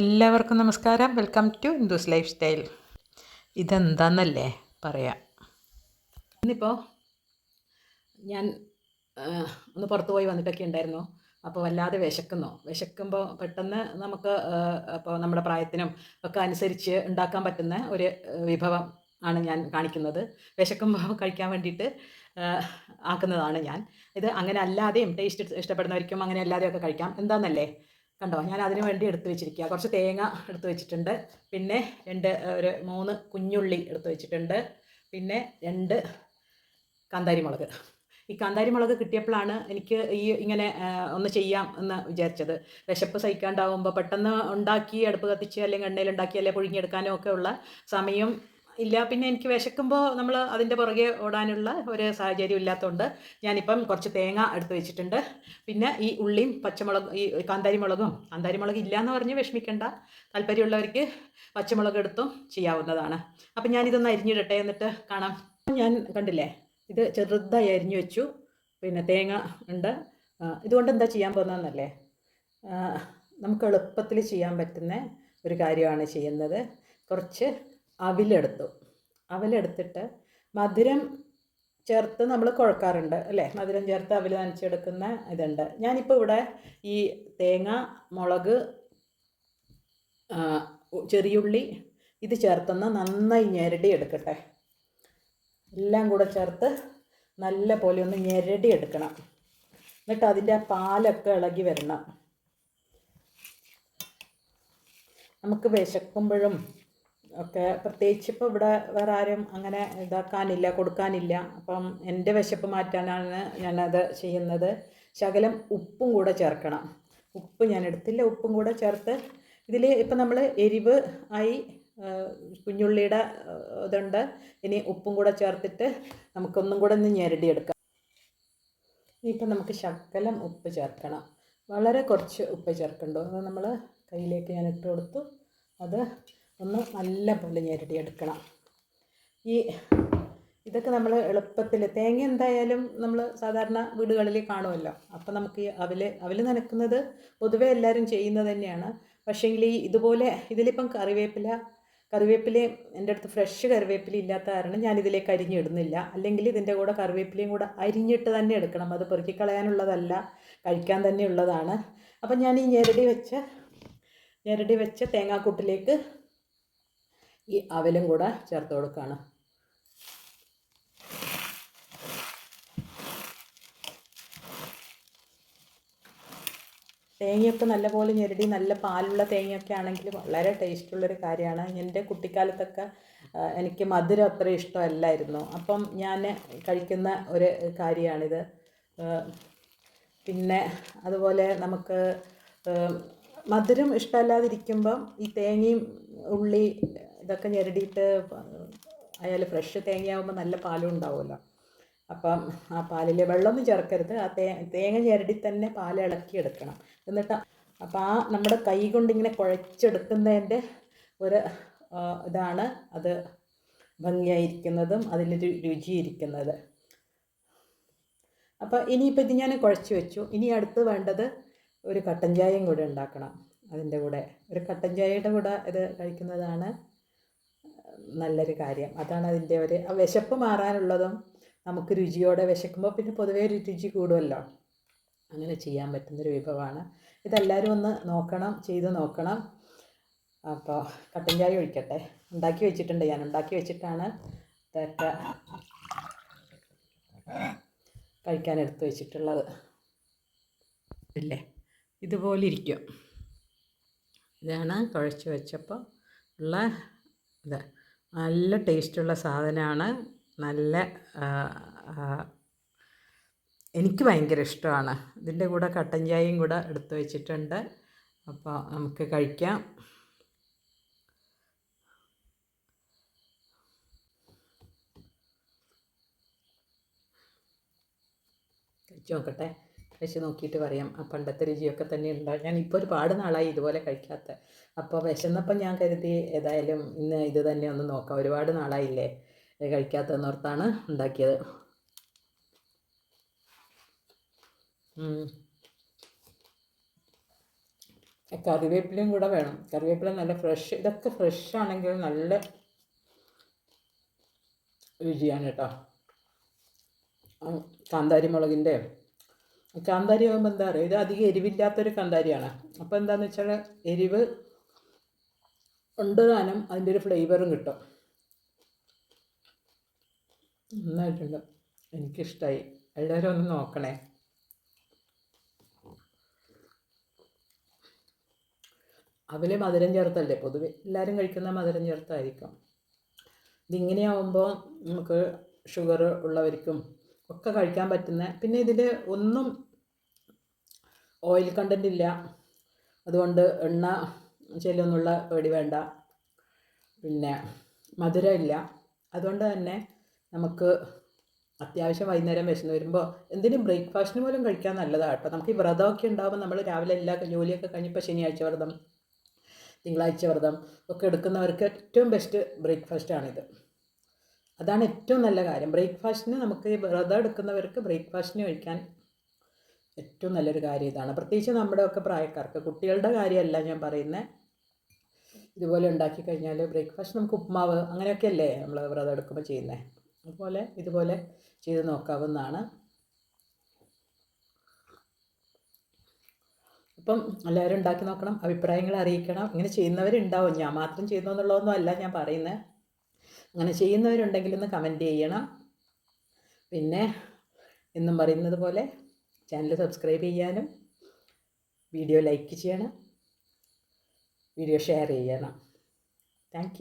എല്ലാവർക്കും നമസ്കാരം. Welcome to Hindu's life style ഇതെന്താന്നല്ലേ പറയാം? ഇന്നിപ്പോൾ ഞാൻ ഒന്ന് പുറത്തു പോയി വന്നിട്ടൊക്കെ ഉണ്ടായിരുന്നു. അപ്പോൾ വല്ലാതെ വിശക്കുന്നു. വിശക്കുമ്പോൾ പെട്ടെന്ന് നമുക്ക് അപ്പോൾ നമ്മുടെ പ്രായത്തിനും ഒക്കെ അനുസരിച്ച് ഉണ്ടാക്കാൻ പറ്റുന്ന ഒരു വിഭവം ആണ് ഞാൻ കാണിക്കുന്നത്. വിശക്കുമ്പോൾ കഴിക്കാൻ വേണ്ടിയിട്ട് ആക്കുന്നതാണ് ഞാൻ. ഇത് അങ്ങനെ അല്ലാതെയും ടേസ്റ്റ് ഇഷ്ടപ്പെടുന്നവർക്കും അങ്ങനെ അല്ലാതെയൊക്കെ കഴിക്കാം. എന്താണെന്നല്ലേ കണ്ടോ? ഞാൻ അതിന് വേണ്ടി എടുത്ത് വെച്ചിരിക്കുക കുറച്ച് തേങ്ങ എടുത്ത് വെച്ചിട്ടുണ്ട്. പിന്നെ രണ്ട് ഒരു മൂന്ന് കുഞ്ഞുള്ളി എടുത്ത് വെച്ചിട്ടുണ്ട്. പിന്നെ രണ്ട് കാന്താരി മുളക് ഈ കാന്താരി മുളക് കിട്ടിയപ്പോഴാണ് എനിക്ക് ഈ ഇങ്ങനെ ഒന്ന് ചെയ്യാം എന്ന് വിചാരിച്ചത്. വിശപ്പ് സഹിക്കാണ്ടാവുമ്പോൾ പെട്ടെന്ന് ഉണ്ടാക്കി അടുപ്പ് കത്തിച്ച് അല്ലെങ്കിൽ എണ്ണയിൽ ഉണ്ടാക്കി അല്ലെങ്കിൽ പുഴുങ്ങിയെടുക്കാനോ ഒക്കെ ഉള്ള സമയം ഇല്ല. പിന്നെ എനിക്ക് വിശക്കുമ്പോൾ നമ്മൾ അതിന്റെ പുറകെ ഓടാനുള്ള ഒരു സാഹചര്യം ഇല്ലാത്തതുകൊണ്ട് ഞാനിപ്പം കുറച്ച് തേങ്ങ എടുത്ത് വെച്ചിട്ടുണ്ട്. പിന്നെ ഈ ഉള്ളിയും പച്ചമുളക് ഈ കാന്താരി മുളകും കാന്താരി മുളക് ഇല്ല എന്ന് പറഞ്ഞ് വിഷമിക്കേണ്ട. താല്പര്യമുള്ളവർക്ക് പച്ചമുളക് എടുത്തും ചെയ്യാവുന്നതാണ്. അപ്പം ഞാനിതൊന്ന് അരിഞ്ഞിടട്ടെ എന്നിട്ട് കാണാം. ഞാൻ കണ്ടില്ലേ ഇത് ചെറുതായി അരിഞ്ഞു വെച്ചു. പിന്നെ തേങ്ങ ഉണ്ട്. ഇതുകൊണ്ട് എന്താ ചെയ്യാൻ പോകുന്നതെന്നല്ലേ? നമുക്ക് എളുപ്പത്തിൽ ചെയ്യാൻ പറ്റുന്ന ഒരു കാര്യമാണ് ചെയ്യുന്നത്. കുറച്ച് അവിലെടുത്തു. അവിലെടുത്തിട്ട് മധുരം ചേർത്ത് നമ്മൾ കുഴക്കാറുണ്ട് അല്ലേ? മധുരം ചേർത്ത് അവിൽ നനച്ചെടുക്കുന്ന ഇതുണ്ട്. ഞാനിപ്പോൾ ഇവിടെ ഈ തേങ്ങ മുളക് ചെറിയുള്ളി ഇത് ചേർത്തൊന്ന് നന്നായി ഞെരടി എടുക്കട്ടെ. എല്ലാം കൂടെ ചേർത്ത് നല്ല പോലെ ഒന്ന് ഞെരടി എടുക്കണം. എന്നിട്ട് അതിന്റെ ആ പാലൊക്കെ ഇളകി വരണം. നമുക്ക് വിശക്കുമ്പോഴും ഒക്കെ പ്രത്യേകിച്ച് ഇപ്പോൾ ഇവിടെ വേറെ ആരും അങ്ങനെ ഇതാക്കാനില്ല കൊടുക്കാനില്ല. അപ്പം എന്റെ വിശപ്പ് മാറ്റാനാണ് ഞാനത് ചെയ്യുന്നത്. ശകലം ഉപ്പും കൂടെ ചേർക്കണം. ഉപ്പ് ഞാൻ എടുത്തില്ല ഉപ്പും കൂടെ ചേർത്ത് ഇതിൽ ഇപ്പം നമ്മൾ എരിവ് ആയി കുഞ്ഞുള്ളിയുടെ ഇതുണ്ട്. ഇനി ഉപ്പും കൂടെ ചേർത്തിട്ട് നമുക്കൊന്നും കൂടെ ഒന്ന് ഞെരടിയെടുക്കാം. ഇനിയിപ്പം നമുക്ക് ശകലം ഉപ്പ് ചേർക്കണം. വളരെ കുറച്ച് ഉപ്പ് ചേർക്കണ്ടോ. അത് നമ്മൾ കയ്യിലേക്ക് ഞാൻ ഇട്ട് കൊടുത്തു. അത് ഒന്ന് നല്ല പോലെ ഞെരടിയെടുക്കണം. ഈ ഇതൊക്കെ നമ്മൾ എളുപ്പത്തിൽ തേങ്ങ എന്തായാലും നമ്മൾ സാധാരണ വീടുകളിൽ കാണുമല്ലോ. അപ്പം നമുക്ക് ഈ അവൽ അവൽ നനക്കുന്നത് പൊതുവേ എല്ലാവരും ചെയ്യുന്നത് തന്നെയാണ്. പക്ഷേങ്കിൽ ഈ ഇതുപോലെ ഇതിലിപ്പം കറിവേപ്പില കറിവേപ്പില എന്റെ അടുത്ത് ഫ്രഷ് കറിവേപ്പില ഇല്ലാത്ത കാരണം ഞാൻ ഇതിലേക്ക് അരിഞ്ഞിടുന്നില്ല. അല്ലെങ്കിൽ ഇതിന്റെ കൂടെ കറിവേപ്പിലയും കൂടെ അരിഞ്ഞിട്ട് തന്നെ എടുക്കണം. അത് പെറുക്കി കളയാനുള്ളതല്ല കഴിക്കാൻ തന്നെ ഉള്ളതാണ്. അപ്പം ഞാൻ ഈ ഞെരടി വെച്ച ഞെരടി വെച്ച തേങ്ങാക്കൂട്ടിലേക്ക് ഈ അവലും കൂടെ ചേർത്ത് കൊടുക്കുകയാണ് തേങ്ങയൊക്കെ നല്ലപോലെ ഞെരടി നല്ല പാലുള്ള തേങ്ങയൊക്കെ ആണെങ്കിൽ വളരെ ടേസ്റ്റുള്ളൊരു കാര്യമാണ്. എന്റെ കുട്ടിക്കാലത്തൊക്കെ എനിക്ക് മധുരം അത്ര ഇഷ്ടമല്ലായിരുന്നു. അപ്പം ഞാൻ കഴിക്കുന്ന ഒരു കാര്യമാണിത്. പിന്നെ അതുപോലെ നമുക്ക് മധുരം ഇഷ്ടമല്ലാതിരിക്കുമ്പം ഈ തേങ്ങയും ഉള്ളി ഇതൊക്കെ ഞെരടിയിട്ട് അയാൾ ഫ്രഷ് തേങ്ങയാകുമ്പോൾ നല്ല പാലും ഉണ്ടാവുമല്ലോ. അപ്പം ആ പാലിൽ വെള്ളമൊന്നും ചേർക്കരുത്. ആ തേ തേങ്ങ ഞെരടി തന്നെ പാൽ ഇളക്കി എടുക്കണം. എന്നിട്ട് അപ്പം ആ നമ്മുടെ കൈ കൊണ്ട് ഇങ്ങനെ കുഴച്ചെടുക്കുന്നതിന്റെ ഒരു ഇതാണ് അത് ഭംഗിയായിരിക്കുന്നതും അതിലൊരു രുചിയിരിക്കുന്നത്. അപ്പോൾ ഇനിയിപ്പോൾ ഇത് ഞാൻ കുഴച്ച് വെച്ചു. ഇനി അടുത്ത് വേണ്ടത് ഒരു കട്ടൻ ചായയും കൂടെ ഉണ്ടാക്കണം അതിന്റെ കൂടെ. ഒരു കട്ടൻ ചായയുടെ കൂടെ ഇത് കഴിക്കുന്നതാണ് നല്ലൊരു കാര്യം. അതാണ് അതിന്റെ ഒരു വിശപ്പ് മാറാനുള്ളതും നമുക്ക് രുചിയോടെ വിശക്കുമ്പോൾ പിന്നെ പൊതുവേ ഒരു രുചി കൂടുമല്ലോ അങ്ങനെ ചെയ്യാൻ പറ്റുന്നൊരു വിഭവമാണ്. ഇതെല്ലാവരും ഒന്ന് നോക്കണം ചെയ്ത് നോക്കണം. അപ്പോൾ കട്ടൻ ചായ ഒഴിക്കട്ടെ. ഉണ്ടാക്കി വെച്ചിട്ടുണ്ട് ഞാൻ ഉണ്ടാക്കി വെച്ചിട്ടാണ് ഇതൊക്കെ കഴിക്കാൻ എടുത്തു വെച്ചിട്ടുള്ളത്. ഇല്ലേ? ഇതുപോലെ ഇരിക്കും. ഇതാണ് കുഴച്ച് വെച്ചപ്പോൾ ഉള്ള ഇത് നല്ല ടേസ്റ്റുള്ള സാധനമാണ്. നല്ല എനിക്ക് ഭയങ്കര ഇഷ്ടമാണ്. ഇതിന്റെ കൂടെ കട്ടൻ ചായയും കൂടെ എടുത്തു വെച്ചിട്ടുണ്ട്. അപ്പോൾ നമുക്ക് കഴിക്കാം. കഴിച്ചു നോക്കട്ടെ. കഴിച്ച് നോക്കിയിട്ട് പറയാം. ആ പണ്ടത്തെ രുചിയൊക്കെ തന്നെ ഉണ്ടാവും. ഞാൻ ഇപ്പോൾ ഒരുപാട് നാളായി ഇതുപോലെ കഴിക്കാത്ത. അപ്പോൾ വിശന്നപ്പം ഞാൻ കരുതി ഏതായാലും ഇന്ന് ഇത് തന്നെ ഒന്ന് നോക്കാം. ഒരുപാട് നാളായില്ലേ കഴിക്കാത്തതെന്ന് ഓർത്താണ് ഉണ്ടാക്കിയത്. കറിവേപ്പിലയും കൂടെ വേണം. കറിവേപ്പില നല്ല ഫ്രഷ് ഇതൊക്കെ ഫ്രഷ് ആണെങ്കിൽ നല്ല രുചിയാണ് കേട്ടോ. കാന്താരി മുളകിന്റെ കാന്താരി ആകുമ്പോൾ എന്താ പറയുക ഇത് അധികം എരിവില്ലാത്തൊരു കാന്താരിയാണ്. അപ്പോൾ എന്താണെന്ന് വെച്ചാൽ എരിവ് ഉണ്ട് താനും അതിന്റെ ഒരു ഫ്ലേവറും കിട്ടും. നന്നായിട്ടുണ്ട്. എനിക്കിഷ്ടമായി എല്ലാവരും ഒന്ന് നോക്കണേ. അവൽ മധുരം ചേർത്തല്ലേ? പൊതുവെ എല്ലാവരും കഴിക്കുന്ന മധുരം ചേർത്തായിരിക്കും. ഇതിങ്ങനെയാവുമ്പോൾ നമുക്ക് ഷുഗർ ഉള്ളവർക്കും ഒക്കെ കഴിക്കാൻ പറ്റുന്ന. പിന്നെ ഇതിൽ ഒന്നും ഓയിൽ കണ്ടന്റ് ഇല്ല. അതുകൊണ്ട് എണ്ണ ചെല്ലൊന്നുള്ള പേടി വേണ്ട. പിന്നെ മധുരം ഇല്ല. അതുകൊണ്ട് തന്നെ നമുക്ക് അത്യാവശ്യം വൈകുന്നേരം വിശന്ന് വരുമ്പോൾ എന്തിനും ബ്രേക്ക്ഫാസ്റ്റിന് പോലും കഴിക്കാൻ നല്ലതാണ് കേട്ടോ. നമുക്ക് ഈ വ്രതമൊക്കെ ഉണ്ടാകുമ്പോൾ നമ്മൾ രാവിലെ എല്ലാ ജോലിയൊക്കെ കഴിഞ്ഞപ്പോൾ ശനിയാഴ്ച വ്രതം തിങ്കളാഴ്ച വ്രതം ഒക്കെ എടുക്കുന്നവർക്ക് ഏറ്റവും ബെസ്റ്റ് ബ്രേക്ക്ഫാസ്റ്റാണിത് അതാണ് ഏറ്റവും നല്ല കാര്യം. ബ്രേക്ക്ഫാസ്റ്റിന് നമുക്ക് വ്രതം എടുക്കുന്നവർക്ക് ബ്രേക്ക്ഫാസ്റ്റിന് കഴിക്കാൻ ഏറ്റവും നല്ലൊരു കാര്യം ഇതാണ്. പ്രത്യേകിച്ച് നമ്മുടെ ഒക്കെ പ്രായക്കാർക്ക്. കുട്ടികളുടെ കാര്യമല്ല ഞാൻ പറയുന്നത് ഇതുപോലെ ഉണ്ടാക്കി കഴിഞ്ഞാൽ ബ്രേക്ക്ഫാസ്റ്റ് നമുക്ക് ഉപ്മാവ് അങ്ങനെയൊക്കെ അല്ലേ നമ്മൾ വ്രതം എടുക്കുമ്പോൾ ചെയ്യുന്നത് അതുപോലെ ഇതുപോലെ ചെയ്ത് നോക്കാവുന്നതാണ്. അപ്പം എല്ലാവരും ഉണ്ടാക്കി നോക്കണം അഭിപ്രായങ്ങൾ അറിയിക്കണം. ഇങ്ങനെ ചെയ്യുന്നവരുണ്ടാവും. ഞാൻ മാത്രം ചെയ്യുന്നു എന്നുള്ളതൊന്നും അല്ല ഞാൻ പറയുന്നത് അങ്ങനെ ചെയ്യുന്നവരുണ്ടെങ്കിൽ ഒന്ന് കമന്റ് ചെയ്യണം. പിന്നെ എന്നും പറയുന്നത് പോലെ ചാനൽ സബ്സ്ക്രൈബ് ചെയ്യാനും വീഡിയോ ലൈക്ക് ചെയ്യണം. വീഡിയോ ഷെയർ ചെയ്യണം. താങ്ക്